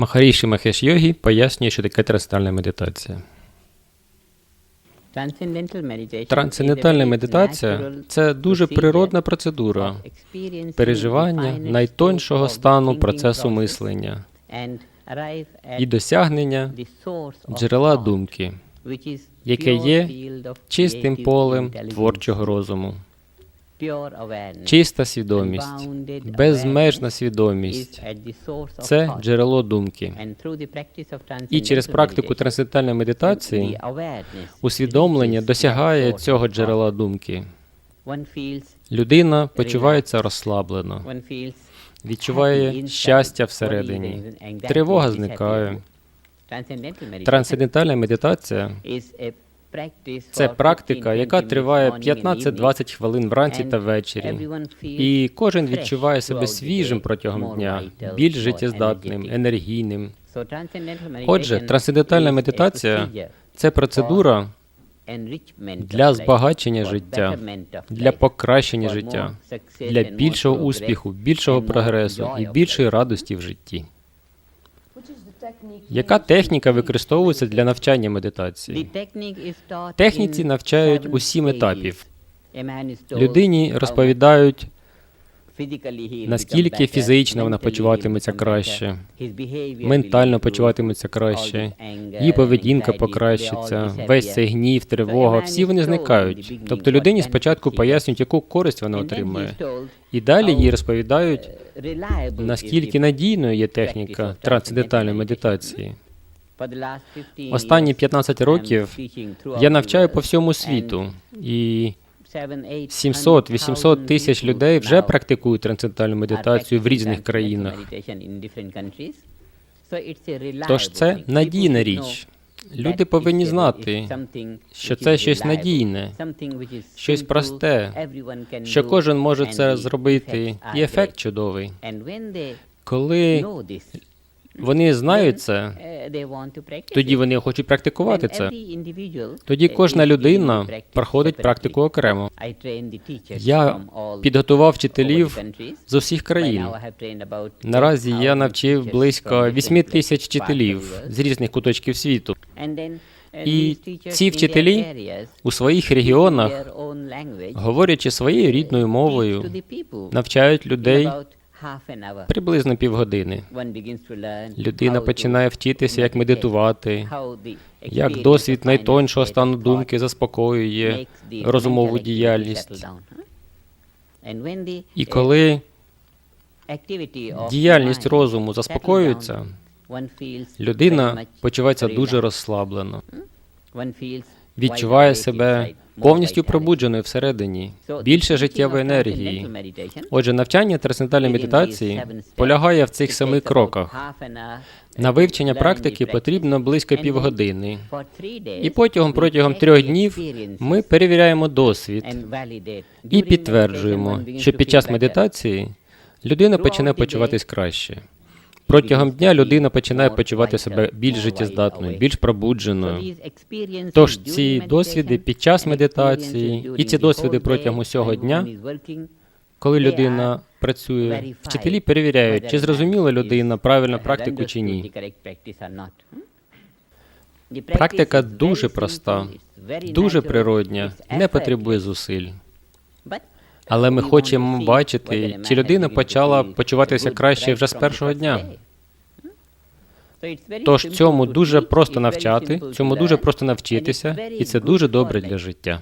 Махаріші Махеш Йогі пояснює, що таке трансцендентальна медитація. Трансцендентальна медитація це дуже природна процедура переживання найтоншого стану процесу мислення і досягнення джерела думки, яке є чистим полем творчого розуму. Чиста свідомість, безмежна свідомість. це джерело думки. І через практику трансцендентальної медитації усвідомлення досягає цього джерела думки. Людина почувається розслаблено, відчуває щастя всередині, тривога зникає. Трансцендентальна медитація це практика, яка триває 15-20 хвилин вранці та ввечері. І кожен відчуває себе свіжим протягом дня, більш життєздатним, енергійним. Отже, трансцендентальна медитація це процедура для збагачення життя, для покращення життя, для більшого успіху, більшого прогресу і більшої радості в житті. Яка техніка використовується для навчання медитації? Техніці навчають у сім етапів. Людині розповідають, наскільки фізично вона почуватиметься краще, ментально почуватиметься краще, її поведінка покращиться, весь цей гнів, тривога, всі вони зникають. Тобто людині спочатку пояснюють, яку користь вона отримує. І далі їй розповідають, наскільки надійною є техніка трансцендентальної медитації. Останні 15 років я навчаю по всьому світу, і 700-800 тисяч людей вже практикують трансцендентальну медитацію в різних країнах. Тож це надійна річ. Люди повинні знати, що це щось надійне, щось просте, що кожен може це зробити, і ефект чудовий. Коли вони знають це, тоді вони хочуть практикувати це. Тоді кожна людина проходить практику окремо. Я підготував вчителів з усіх країн. Наразі я навчив близько 8 тисяч вчителів з різних куточків світу. І ці вчителі у своїх регіонах, говорячи своєю рідною мовою, навчають людей приблизно півгодини. Людина починає вчитися, як медитувати, як досвід найтоншого стану думки заспокоює розумову діяльність. І коли діяльність розуму заспокоюється, людина почувається дуже розслаблено, відчуває себе повністю пробудженою всередині, більше життєвої енергії. Отже, навчання трансцендентальної медитації полягає в цих семи кроках. На вивчення практики потрібно близько півгодини. І потім протягом трьох днів ми перевіряємо досвід і підтверджуємо, що під час медитації людина почне почуватись краще. Протягом дня людина починає почувати себе більш життєздатною, більш пробудженою. Тож ці досвіди під час медитації і ці досвіди протягом усього дня, коли людина працює, вчителі перевіряють, чи зрозуміла людина правильно практику чи ні. Практика дуже проста, дуже природня, не потребує зусиль. Але ми хочемо бачити, чи людина почала почуватися краще вже з першого дня. Тож цьому дуже просто навчати, цьому дуже просто навчитися, і це дуже добре для життя.